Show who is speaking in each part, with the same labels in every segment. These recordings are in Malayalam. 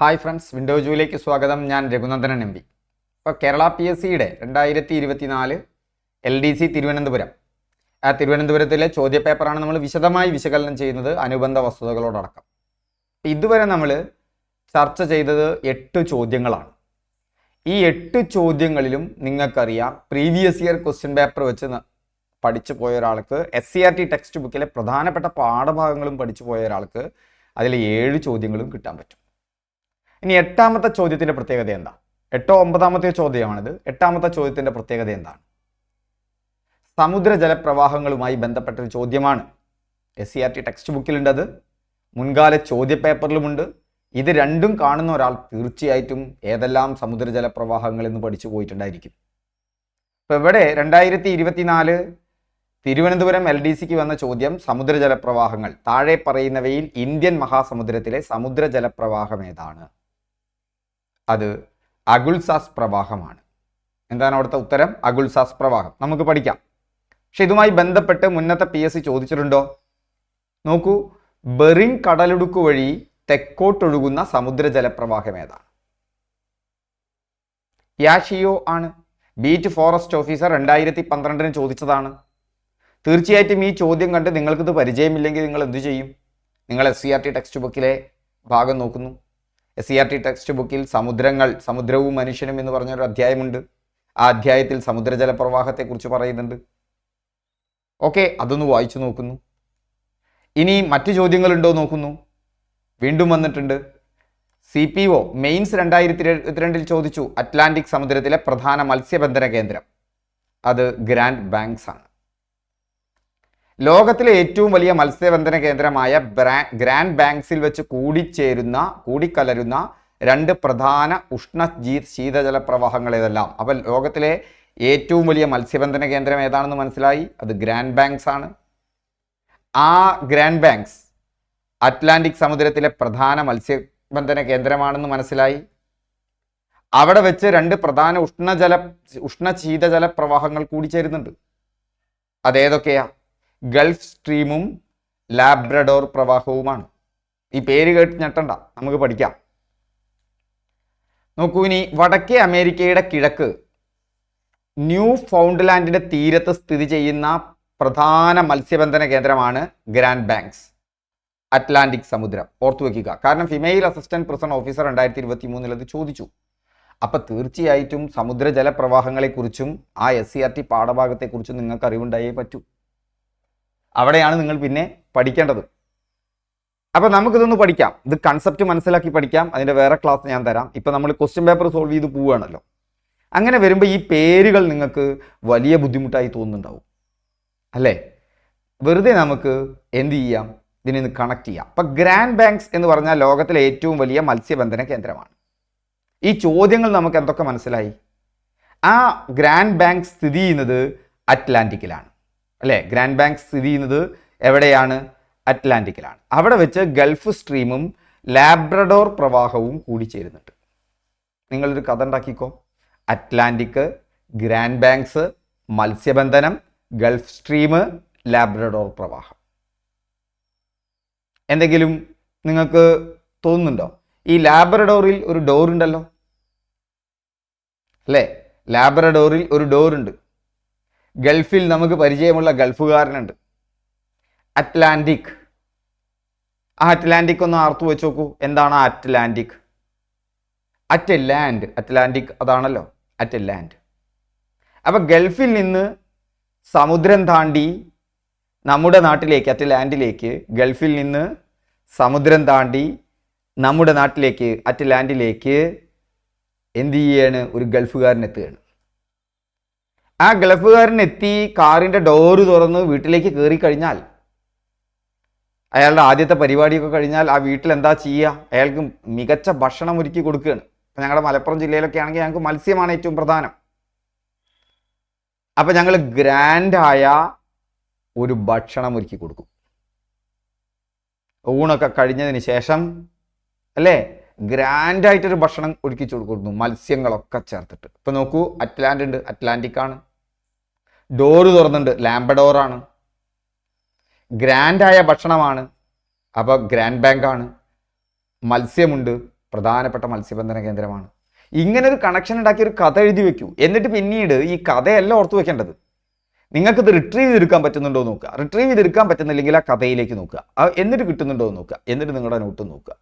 Speaker 1: ഹായ് ഫ്രണ്ട്സ് വിൻഡോ ജൂയിലേക്ക് സ്വാഗതം. ഞാൻ രഘുനന്ദനൻ എം പി. ഇപ്പോൾ കേരള പി എസ് സിയുടെ രണ്ടായിരത്തി ഇരുപത്തിനാല് എൽ ഡി സി തിരുവനന്തപുരം. ആ തിരുവനന്തപുരത്തിലെ ചോദ്യപേപ്പറാണ് നമ്മൾ വിശദമായി വിശകലനം ചെയ്യുന്നത് അനുബന്ധ വസ്തുതകളോടടക്കം. ഇതുവരെ നമ്മൾ ചർച്ച ചെയ്തത് എട്ട് ചോദ്യങ്ങളാണ്. ഈ എട്ട് ചോദ്യങ്ങളിലും നിങ്ങൾക്കറിയാം പ്രീവിയസ് ഇയർ ക്വസ്റ്റ്യൻ പേപ്പർ വെച്ച് പഠിച്ചു പോയ ഒരാൾക്ക് S C R T text ബുക്കിലെ പ്രധാനപ്പെട്ട പാഠഭാഗങ്ങളും പഠിച്ചു പോയ ഒരാൾക്ക് അതിലെ ഏഴ് ചോദ്യങ്ങളും കിട്ടാൻ പറ്റും. ഇനി എട്ടാമത്തെ ചോദ്യത്തിന്റെ പ്രത്യേകത എന്താ? എട്ടോ ഒമ്പതാമത്തെ ചോദ്യമാണിത്. എട്ടാമത്തെ ചോദ്യത്തിന്റെ പ്രത്യേകത എന്താണ്? സമുദ്ര ജലപ്രവാഹങ്ങളുമായി ബന്ധപ്പെട്ട ഒരു ചോദ്യമാണ് S C R T text ബുക്കിലുണ്ട് അത്. മുൻകാല ചോദ്യപേപ്പറിലുമുണ്ട്. ഇത് രണ്ടും കാണുന്ന ഒരാൾ തീർച്ചയായിട്ടും ഏതെല്ലാം സമുദ്ര ജലപ്രവാഹങ്ങൾ എന്ന് പഠിച്ചു പോയിട്ടുണ്ടായിരിക്കും. ഇപ്പൊ ഇവിടെ രണ്ടായിരത്തി ഇരുപത്തിനാല് തിരുവനന്തപുരം എൽ ഡി സിക്ക് വന്ന ചോദ്യം സമുദ്ര ജലപ്രവാഹങ്ങൾ താഴെ പറയുന്നവയിൽ ഇന്ത്യൻ മഹാസമുദ്രത്തിലെ സമുദ്ര ജലപ്രവാഹം ഏതാണ്? അത് അഗുൽസാസ് പ്രവാഹമാണ്. എന്താണ് അവിടുത്തെ ഉത്തരം? അഗുൽസാസ് പ്രവാഹം. നമുക്ക് പഠിക്കാം. പക്ഷെ ഇതുമായി ബന്ധപ്പെട്ട് മുന്നത്തെ പി എസ് സി ചോദിച്ചിട്ടുണ്ടോ? നോക്കൂ ബെറിങ് കടലിടുക്ക് വഴി തെക്കോട്ടൊഴുകുന്ന സമുദ്ര ജലപ്രവാഹം ഏതാണ്? യാഷിയോ ആണ്. ബീറ്റ് ഫോറസ്റ്റ് ഓഫീസർ രണ്ടായിരത്തി പന്ത്രണ്ടിന് ചോദിച്ചതാണ്. തീർച്ചയായിട്ടും ഈ ചോദ്യം കണ്ട് നിങ്ങൾക്കിത് പരിചയമില്ലെങ്കിൽ നിങ്ങൾ എന്തു ചെയ്യും? നിങ്ങൾ S C R T text ബുക്കിലെ ഭാഗം നോക്കുന്നു. എസ് ആർ ടി ടെക്സ്റ്റ് ബുക്കിൽ സമുദ്രങ്ങൾ സമുദ്രവും മനുഷ്യനും എന്ന് പറഞ്ഞൊരു അധ്യായമുണ്ട്. ആ അധ്യായത്തിൽ സമുദ്രജല പ്രവാഹത്തെക്കുറിച്ച് പറയുന്നുണ്ട്. ഓക്കെ അതൊന്ന് വായിച്ചു നോക്കുന്നു. ഇനി മറ്റു ചോദ്യങ്ങളുണ്ടോ നോക്കുന്നു. വീണ്ടും വന്നിട്ടുണ്ട്. സി പി ഒ മെയിൻസ് രണ്ടായിരത്തി ഇരുപത്തിരണ്ടിൽ ചോദിച്ചു അറ്റ്ലാന്റിക് സമുദ്രത്തിലെ പ്രധാന മത്സ്യബന്ധന കേന്ദ്രം. അത് ഗ്രാൻഡ് ബാങ്ക്സ് ആണ്. ലോകത്തിലെ ഏറ്റവും വലിയ മത്സ്യബന്ധന കേന്ദ്രമായ ഗ്രാൻഡ് ബാങ്ക്സിൽ വെച്ച് കൂടിച്ചേരുന്ന കൂടിക്കലരുന്ന രണ്ട് പ്രധാന ഉഷ്ണ ജീ ശീതജല പ്രവാഹങ്ങൾ ഏതെല്ലാം? അപ്പം ലോകത്തിലെ ഏറ്റവും വലിയ മത്സ്യബന്ധന കേന്ദ്രം ഏതാണെന്ന് മനസ്സിലായി? അത് ഗ്രാൻഡ് ബാങ്ക്സ് ആണ്. ആ ഗ്രാൻഡ് ബാങ്ക്സ് അറ്റ്ലാന്റിക് സമുദ്രത്തിലെ പ്രധാന മത്സ്യബന്ധന കേന്ദ്രമാണെന്ന് മനസ്സിലായി. അവിടെ വെച്ച് രണ്ട് പ്രധാന ഉഷ്ണജല ഉഷ്ണ ശീതജല പ്രവാഹങ്ങൾ കൂടിച്ചേരുന്നുണ്ട്. അതേതൊക്കെയാ ഗൾഫ് സ്ട്രീമും ലാബ്രഡോർ പ്രവാഹവുമാണ്. ഈ പേര് കേട്ട് ഞെട്ടണ്ട നമുക്ക് പഠിക്കാം. നോക്കൂ ഇനി വടക്കേ അമേരിക്കയുടെ കിഴക്ക് ന്യൂ ഫൗണ്ട്ലാൻഡിന്റെ തീരത്ത് സ്ഥിതി ചെയ്യുന്ന പ്രധാന മത്സ്യബന്ധന കേന്ദ്രമാണ് ഗ്രാൻഡ് ബാങ്ക്സ്. അറ്റ്ലാന്റിക് സമുദ്രം. ഓർത്തു വെക്കുക. കാരണം ഫിമെയിൽ അസിസ്റ്റന്റ് പ്രസൺ ഓഫീസർ രണ്ടായിരത്തി ഇരുപത്തി മൂന്നിൽ അത് ചോദിച്ചു. അപ്പൊ തീർച്ചയായിട്ടും സമുദ്രജല പ്രവാഹങ്ങളെക്കുറിച്ചും ആ എസ് സി ആർ ടി പാഠഭാഗത്തെക്കുറിച്ചും നിങ്ങൾക്ക് അറിവുണ്ടായേ പറ്റൂ. അവിടെയാണ് നിങ്ങൾ പിന്നെ പഠിക്കേണ്ടത്. അപ്പോൾ നമുക്കിതൊന്ന് പഠിക്കാം. ഇത് കൺസെപ്റ്റ് മനസ്സിലാക്കി പഠിക്കാം. അതിന്റെ വേറെ ക്ലാസ് ഞാൻ തരാം. ഇപ്പം നമ്മൾ ക്വസ്റ്റ്യൻ പേപ്പർ സോൾവ് ചെയ്ത് പോവുകയാണല്ലോ. അങ്ങനെ വരുമ്പോൾ ഈ പേരുകൾ നിങ്ങൾക്ക് വലിയ ബുദ്ധിമുട്ടായി തോന്നുന്നുണ്ടാവും. അല്ലേ? വെറുതെ നമുക്ക് എന്ത് ചെയ്യാം? ഇതിനെ കണക്ട് ചെയ്യാം. അപ്പം ഗ്രാൻഡ് ബാങ്ക്സ് എന്ന് പറഞ്ഞാൽ ലോകത്തിലെ ഏറ്റവും വലിയ മത്സ്യബന്ധന കേന്ദ്രമാണ്. ഈ ചോദ്യങ്ങൾ നമുക്ക് എന്തൊക്കെ മനസ്സിലായി? ആ ഗ്രാൻഡ് ബാങ്ക് സ്ഥിതി ചെയ്യുന്നത് അറ്റ്ലാന്റിക്കിലാണ് അല്ലേ? ഗ്രാൻഡ് ബാങ്ക് സ്ഥിതി ചെയ്യുന്നത് എവിടെയാണ്? അറ്റ്ലാന്റിക്കിലാണ്. അവിടെ വെച്ച് ഗൾഫ് സ്ട്രീമും ലാബ്രഡോർ പ്രവാഹവും കൂടി ചേരുന്നുണ്ട്. നിങ്ങളൊരു കഥ ഉണ്ടാക്കിക്കോ. അറ്റ്ലാന്റിക് ഗ്രാൻഡ് ബാങ്ക്സ് മത്സ്യബന്ധനം ഗൾഫ് സ്ട്രീം ലാബ്രഡോർ പ്രവാഹം. എന്തെങ്കിലും നിങ്ങൾക്ക് തോന്നുന്നുണ്ടോ? ഈ ലാബ്രഡോറിൽ ഒരു ഡോർ ഉണ്ടല്ലോ. അല്ലേ? ലാബ്രഡോറിൽ ഒരു ഡോർ ഉണ്ട്. ഗൾഫിൽ നമുക്ക് പരിചയമുള്ള ഗൾഫുകാരനുണ്ട്. അറ്റ്ലാന്റിക്. ആ അറ്റ്ലാന്റിക് ഒന്ന് ആർത്തു വെച്ച് നോക്കൂ എന്താണ് അറ്റ്ലാന്റിക്? At land. അറ്റ്ലാന്റിക് അതാണല്ലോ. At land. അപ്പൊ ഗൾഫിൽ നിന്ന് സമുദ്രം താണ്ടി നമ്മുടെ നാട്ടിലേക്ക് അറ്റ് ലാൻഡിലേക്ക് ഗൾഫിൽ നിന്ന് സമുദ്രം താണ്ടി നമ്മുടെ നാട്ടിലേക്ക് അറ്റ് ലാൻഡിലേക്ക് എന്ത് ചെയ്യാണ്? ഒരു ഗൾഫുകാരൻ എത്തുകയാണ്. ആ ഗൾഫുകാരൻ എത്തി കാറിന്റെ ഡോറ് തുറന്ന് വീട്ടിലേക്ക് കയറി കഴിഞ്ഞാൽ അയാളുടെ ആദ്യത്തെ പരിപാടിയൊക്കെ കഴിഞ്ഞാൽ ആ വീട്ടിൽ എന്താ ചെയ്യുക? അയാൾക്ക് മികച്ച ഭക്ഷണം ഒരുക്കി കൊടുക്കുകയാണ്. ഇപ്പം ഞങ്ങളുടെ മലപ്പുറം ജില്ലയിലൊക്കെ ആണെങ്കിൽ ഞങ്ങൾക്ക് മത്സ്യമാണ് ഏറ്റവും പ്രധാനം. അപ്പം ഞങ്ങൾ ഗ്രാൻഡായ ഒരു ഭക്ഷണം ഒരുക്കി കൊടുക്കും. ഊണൊക്കെ കഴിഞ്ഞതിന് ശേഷം അല്ലേ? ഗ്രാൻഡായിട്ടൊരു ഭക്ഷണം ഒരുക്കിച്ചു കൊടുക്കുന്നു. മത്സ്യങ്ങളൊക്കെ ചേർത്തിട്ട്. ഇപ്പം നോക്കൂ അറ്റ്ലാന്റ് ഉണ്ട് അറ്റ്ലാന്റിക് ആണ് ഡോറ് തുറന്നുണ്ട് ലാംബഡോറാണ്. ഗ്രാൻഡായ ഭക്ഷണമാണ്. അപ്പോൾ ഗ്രാൻഡ് ബാങ്ക് ആണ് മത്സ്യമുണ്ട്. പ്രധാനപ്പെട്ട മത്സ്യബന്ധന കേന്ദ്രമാണ്. ഇങ്ങനെ ഒരു കണക്ഷൻ ഉണ്ടാക്കി ഒരു കഥ എഴുതി വെക്കൂ. എന്നിട്ട് പിന്നീട് ഈ കഥയല്ല ഓർത്തു വെക്കേണ്ടത്. നിങ്ങൾക്ക് ഇത് റിട്രീവ് ചെയ്തെടുക്കാൻ പറ്റുന്നുണ്ടോ നോക്കുക. റിട്രീവ് ചെയ്തെടുക്കാൻ പറ്റുന്നില്ലെങ്കിൽ ആ കഥയിലേക്ക് നോക്കുക. എന്നിട്ട് കിട്ടുന്നുണ്ടോ എന്ന് നോക്കുക. എന്നിട്ട് നിങ്ങളുടെ നോട്ട് നോക്കുക.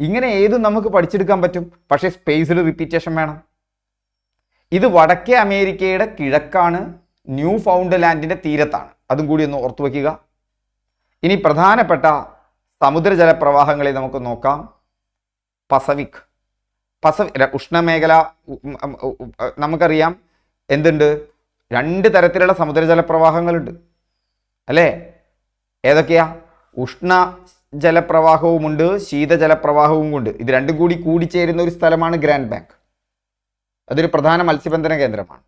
Speaker 1: ഇങ്ങനെ ഏതും നമുക്ക് പഠിച്ചെടുക്കാൻ പറ്റും. പക്ഷേ സ്പേസിൽ റിപ്പീറ്റേഷൻ വേണം. ഇത് വടക്കേ അമേരിക്കയുടെ കിഴക്കാണ്. ന്യൂ ഫൗണ്ട് ലാൻഡിന്റെ തീരത്താണ്. അതും കൂടി ഒന്ന് ഓർത്തു വയ്ക്കുക. ഇനി പ്രധാനപ്പെട്ട സമുദ്രജല പ്രവാഹങ്ങളെ നമുക്ക് നോക്കാം. പസഫിക്. പസഫിക് ഉഷ്ണമേഖല നമുക്കറിയാം എന്തുണ്ട്? രണ്ട് തരത്തിലുള്ള സമുദ്രജല പ്രവാഹങ്ങളുണ്ട് അല്ലേ? ഏതൊക്കെയാ? ഉഷ്ണ ജലപ്രവാഹവുമുണ്ട് ശീതജലപ്രവാഹവും ഉണ്ട്. ഇത് രണ്ടും കൂടി കൂടിച്ചേരുന്ന ഒരു സ്ഥലമാണ് ഗ്രാൻഡ് ബാങ്ക്. അതൊരു പ്രധാന മത്സ്യബന്ധന കേന്ദ്രമാണ്.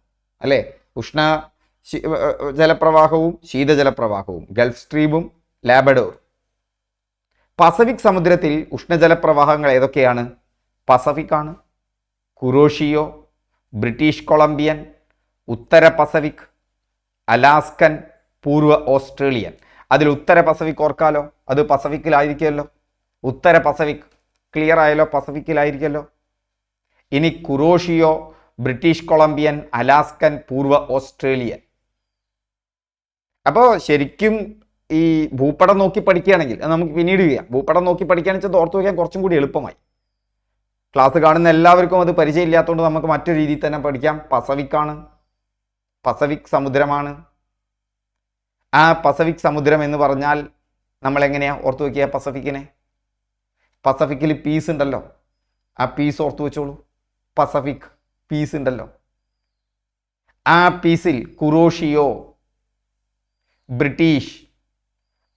Speaker 1: അല്ലേ? ഉഷ്ണ ജലപ്രവാഹവും ശീതജലപ്രവാഹവും ഗൾഫ് സ്ട്രീമും ലാബഡോർ. പസഫിക് സമുദ്രത്തിൽ ഉഷ്ണജലപ്രവാഹങ്ങൾ ഏതൊക്കെയാണ്? പസഫിക് ആണ് കുറോഷിയോ ബ്രിട്ടീഷ് കൊളംബിയൻ ഉത്തര പസഫിക് അലാസ്കൻ പൂർവ ഓസ്ട്രേലിയൻ. അതിൽ ഉത്തര പസഫിക് ഓർക്കാലോ? അത് പസഫിക്കിലായിരിക്കുമല്ലോ. ഉത്തര പസഫിക് ക്ലിയർ ആയല്ലോ? പസഫിക്കിലായിരിക്കുമല്ലോ. ഇനി കുറോഷിയോ ബ്രിട്ടീഷ് കൊളംബിയൻ അലാസ്കൻ പൂർവ ഓസ്ട്രേലിയൻ. അപ്പോൾ ശരിക്കും ഈ ഭൂപടം നോക്കി പഠിക്കുകയാണെങ്കിൽ നമുക്ക് പിന്നീട് ചെയ്യാം. ഭൂപടം നോക്കി പഠിക്കുകയാണെന്ന് വെച്ചാൽ ഓർത്ത് വയ്ക്കാൻ കുറച്ചും കൂടി എളുപ്പമായി. ക്ലാസ് കാണുന്ന എല്ലാവർക്കും അത് പരിചയമില്ലാത്തതുകൊണ്ട് നമുക്ക് മറ്റൊരു രീതിയിൽ തന്നെ പഠിക്കാം. പസഫിക്കാണ്. പസഫിക് സമുദ്രമാണ്. ആ പസഫിക് സമുദ്രം എന്ന് പറഞ്ഞാൽ നമ്മൾ എങ്ങനെയാ ഓർത്തു വയ്ക്കുക പസഫിക്കിനെ? പസഫിക്കിൽ പീസ് ഉണ്ടല്ലോ. ആ പീസ് ഓർത്തു വെച്ചോളൂ. പസഫിക് പീസ് ഉണ്ടല്ലോ. ആ പീസിൽ കുറോഷിയോ ബ്രിട്ടീഷ്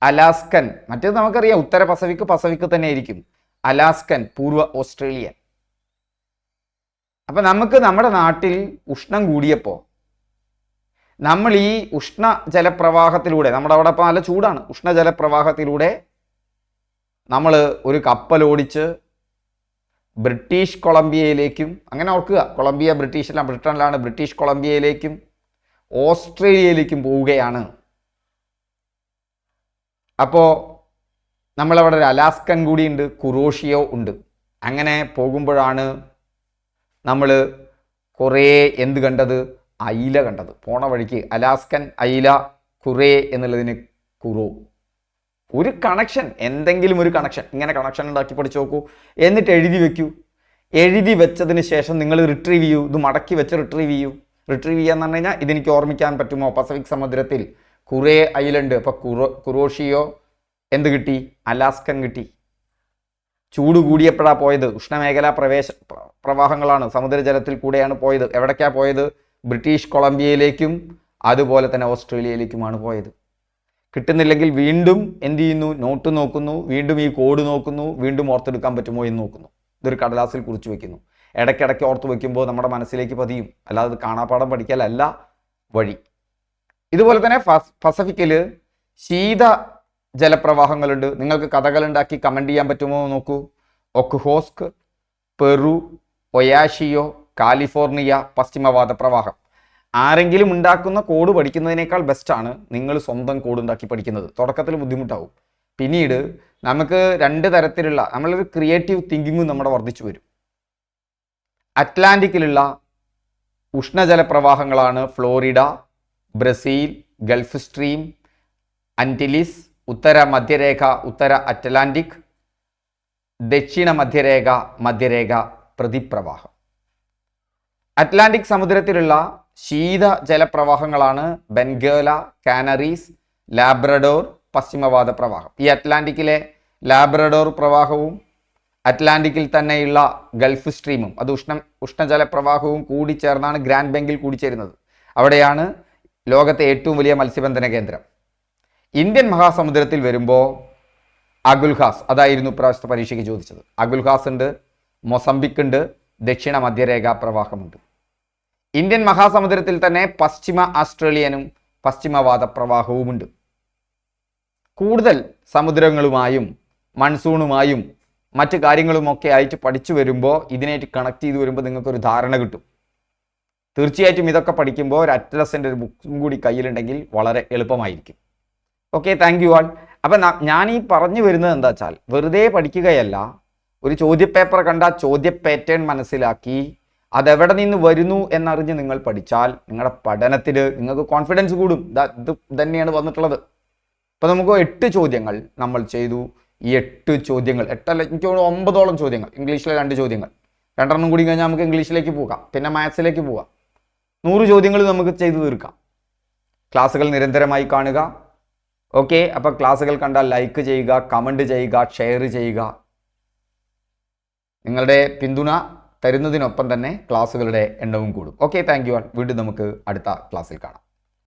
Speaker 1: അലാസ്കൻ മറ്റേത് നമുക്കറിയാം ഉത്തര പസഫിക് പസഫിക് തന്നെ ആയിരിക്കും. അലാസ്കൻ പൂർവ ഓസ്ട്രേലിയൻ. അപ്പൊ നമുക്ക് നമ്മുടെ നാട്ടിൽ ഉഷ്ണം കൂടിയപ്പോ നമ്മൾ ഈ ഉഷ്ണ ജലപ്രവാഹത്തിലൂടെ നമ്മുടെ അവിടെ ഇപ്പം നല്ല ചൂടാണ് ഉഷ്ണ ജലപ്രവാഹത്തിലൂടെ നമ്മൾ ഒരു കപ്പൽ ഓടിച്ച് ബ്രിട്ടീഷ് കൊളംബിയയിലേക്കും അങ്ങനെ ഓർക്കുക കൊളംബിയ ബ്രിട്ടീഷിലാണ് ബ്രിട്ടനിലാണ് ബ്രിട്ടീഷ് കൊളംബിയയിലേക്കും ഓസ്ട്രേലിയയിലേക്കും പോവുകയാണ്. അപ്പോൾ നമ്മളവിടെ ഒരു അലാസ്കൻ കൂടിയുണ്ട് കുറോഷിയോ ഉണ്ട്. അങ്ങനെ പോകുമ്പോഴാണ് നമ്മൾ കുറേ എന്ത് കണ്ടത്? അയില കണ്ടത്. പോണ വഴിക്ക് അലാസ്കൻ അയില കുറേ എന്നുള്ളതിന് കുറോ. ഒരു കണക്ഷൻ എന്തെങ്കിലും ഒരു കണക്ഷൻ ഇങ്ങനെ കണക്ഷൻ ഉണ്ടാക്കി പഠിച്ചു നോക്കൂ. എന്നിട്ട് എഴുതി വെക്കൂ. എഴുതി വെച്ചതിന് ശേഷം നിങ്ങൾ റിട്രീവ് ചെയ്യൂ. ഇത് മടക്കി വെച്ച് റിട്രീവ് ചെയ്യൂ. റിട്രീവ് ചെയ്യാന്ന് പറഞ്ഞു കഴിഞ്ഞാൽ ഇതെനിക്ക് ഓർമ്മിക്കാൻ പറ്റുമോ? പസഫിക് സമുദ്രത്തിൽ കുറേ ഐലൻഡ് അപ്പോൾ കുറോ കുറോഷിയോ എന്ത് കിട്ടി? അലാസ്കൻ കിട്ടി. ചൂട് കൂടിയപ്പോഴാണ് പോയത്. ഉഷ്ണമേഖലാ പ്രവേശ പ്ര- പ്രവാഹങ്ങളാണ്. സമുദ്രജലത്തിൽ കൂടെയാണ് പോയത്. എവിടേക്കാണ് പോയത്? ബ്രിട്ടീഷ് കൊളംബിയയിലേക്കും അതുപോലെ തന്നെ ഓസ്ട്രേലിയയിലേക്കുമാണ് പോയത്. കിട്ടുന്നില്ലെങ്കിൽ വീണ്ടും എന്ത് ചെയ്യുന്നു? നോട്ട് നോക്കുന്നു. വീണ്ടും ഈ കോഡ് നോക്കുന്നു. വീണ്ടും ഓർത്തെടുക്കാൻ പറ്റുമോ എന്ന് നോക്കുന്നു. ഇതൊരു കടലാസിൽ കുറിച്ച് വെക്കുന്നു. ഇടയ്ക്കിടയ്ക്ക് ഓർത്ത് വെക്കുമ്പോൾ നമ്മുടെ മനസ്സിലേക്ക് പതിയും. അല്ലാതെ കാണാപ്പാടം പഠിക്കലല്ല. വഴി. ഇതുപോലെ തന്നെ പസഫിക്കിൽ ശീത ജലപ്രവാഹങ്ങളുണ്ട്. നിങ്ങൾക്ക് കഥകളുണ്ടാക്കി കമന്റ് ചെയ്യാൻ പറ്റുമോ നോക്കൂ. ഒക്ഹോസ്ക് പെറു ഒയാഷിയോ കാലിഫോർണിയ പശ്ചിമവാദ പ്രവാഹം. ആരെങ്കിലും ഉണ്ടാക്കുന്ന കോഡ് പഠിക്കുന്നതിനേക്കാൾ ബെസ്റ്റാണ് നിങ്ങൾ സ്വന്തം കോഡ് ഉണ്ടാക്കി പഠിക്കുന്നത്. തുടക്കത്തിൽ ബുദ്ധിമുട്ടാവും. പിന്നീട് നമുക്ക് രണ്ട് തരത്തിലുള്ള നമ്മളൊരു ക്രിയേറ്റീവ് തിങ്കിങ്ങും നമ്മുടെ വർദ്ധിച്ചു വരും. അറ്റ്ലാന്റിക്കിലുള്ള ഉഷ്ണജലപ്രവാഹങ്ങളാണ് Florida Brazil Gulf stream Antilles ഉത്തര മധ്യരേഖ ഉത്തര അറ്റ്ലാന്റിക് ദക്ഷിണ മധ്യരേഖ മധ്യരേഖ പ്രതിപ്രവാഹം. അറ്റ്ലാന്റിക് സമുദ്രത്തിലുള്ള ശീത ജലപ്രവാഹങ്ങളാണ് ബെൻഗേല കാനറീസ് ലാബ്രഡോർ പശ്ചിമവാദ പ്രവാഹം. ഈ അറ്റ്ലാന്റിക്കിലെ ലാബ്രഡോർ പ്രവാഹവും അറ്റ്ലാന്റിക്കിൽ തന്നെയുള്ള ഗൾഫ് സ്ട്രീമും അത് ഉഷ്ണ ഉഷ്ണജലപ്രവാഹവും കൂടിച്ചേർന്നാണ് കൂടി ചേർന്നാണ് ഗ്രാൻഡ് ബാങ്കിൽ കൂടിച്ചേരുന്നത് അവിടെയാണ് ലോകത്തെ ഏറ്റവും വലിയ മത്സ്യബന്ധന കേന്ദ്രം. ഇന്ത്യൻ മഹാസമുദ്രത്തിൽ വരുമ്പോൾ അഗുൽഹാസ് അതായിരുന്നു ഇപ്രാവശ്യത്തെ പരീക്ഷയ്ക്ക് ചോദിച്ചത്. അഗുൽഹാസ് ഉണ്ട് മൊസംബിക് ഉണ്ട് ദക്ഷിണ മധ്യരേഖാ പ്രവാഹമുണ്ട് ഇന്ത്യൻ മഹാസമുദ്രത്തിൽ തന്നെ പശ്ചിമ ആസ്ട്രേലിയനും പശ്ചിമവാദ പ്രവാഹവുമുണ്ട് കൂടുതൽ സമുദ്രങ്ങളുമായും മൺസൂണുമായും മറ്റു കാര്യങ്ങളുമൊക്കെ ആയിട്ട് പഠിച്ചു വരുമ്പോൾ ഇതിനായിട്ട് കണക്ട് ചെയ്ത് വരുമ്പോൾ നിങ്ങൾക്കൊരു ധാരണ കിട്ടും. തീർച്ചയായിട്ടും ഇതൊക്കെ പഠിക്കുമ്പോൾ ഒരു അറ്റ്ലസിന്റെ ഒരു ബുക്കും കൂടി കയ്യിലുണ്ടെങ്കിൽ വളരെ എളുപ്പമായിരിക്കും. ഓക്കെ താങ്ക് യു ആൾ അപ്പം ഞാൻ ഈ പറഞ്ഞു വരുന്നത് എന്താ വെച്ചാൽ വെറുതെ പഠിക്കുകയല്ല ഒരു ചോദ്യപേപ്പർ കണ്ട ചോദ്യ പാറ്റേൺ മനസ്സിലാക്കി അതെവിടെ നിന്ന് വരുന്നു എന്നറിഞ്ഞ് നിങ്ങൾ പഠിച്ചാൽ നിങ്ങളുടെ പഠനത്തിൽ നിങ്ങൾക്ക് കോൺഫിഡൻസ് കൂടും. ഇത് തന്നെയാണ് വന്നിട്ടുള്ളത്. ഇപ്പം നമുക്ക് എട്ട് ചോദ്യങ്ങൾ നമ്മൾ ചെയ്തു. ഈ എട്ട് ചോദ്യങ്ങൾ എട്ടല്ല എനിക്ക് ഒമ്പതോളം ചോദ്യങ്ങൾ ഇംഗ്ലീഷിലെ രണ്ട് ചോദ്യങ്ങൾ. രണ്ടെണ്ണം കൂടി കഴിഞ്ഞാൽ നമുക്ക് ഇംഗ്ലീഷിലേക്ക് പോകാം. പിന്നെ മാത്സിലേക്ക് പോകാം. നൂറ് ചോദ്യങ്ങൾ നമുക്ക് ചെയ്തു തീർക്കാം. ക്ലാസ്സുകൾ നിരന്തരമായി കാണുക. ഓക്കെ അപ്പോൾ ക്ലാസ്സുകൾ കണ്ടാൽ ലൈക്ക് ചെയ്യുക കമന്റ് ചെയ്യുക ഷെയർ ചെയ്യുക. നിങ്ങളുടെ പിന്തുണ തരുന്നതിനൊപ്പം തന്നെ ക്ലാസ്സുകളുടെ എണ്ണവും കൂടും. ഓക്കെ താങ്ക് യു വീണ്ടും നമുക്ക് അടുത്ത ക്ലാസ്സിൽ കാണാം.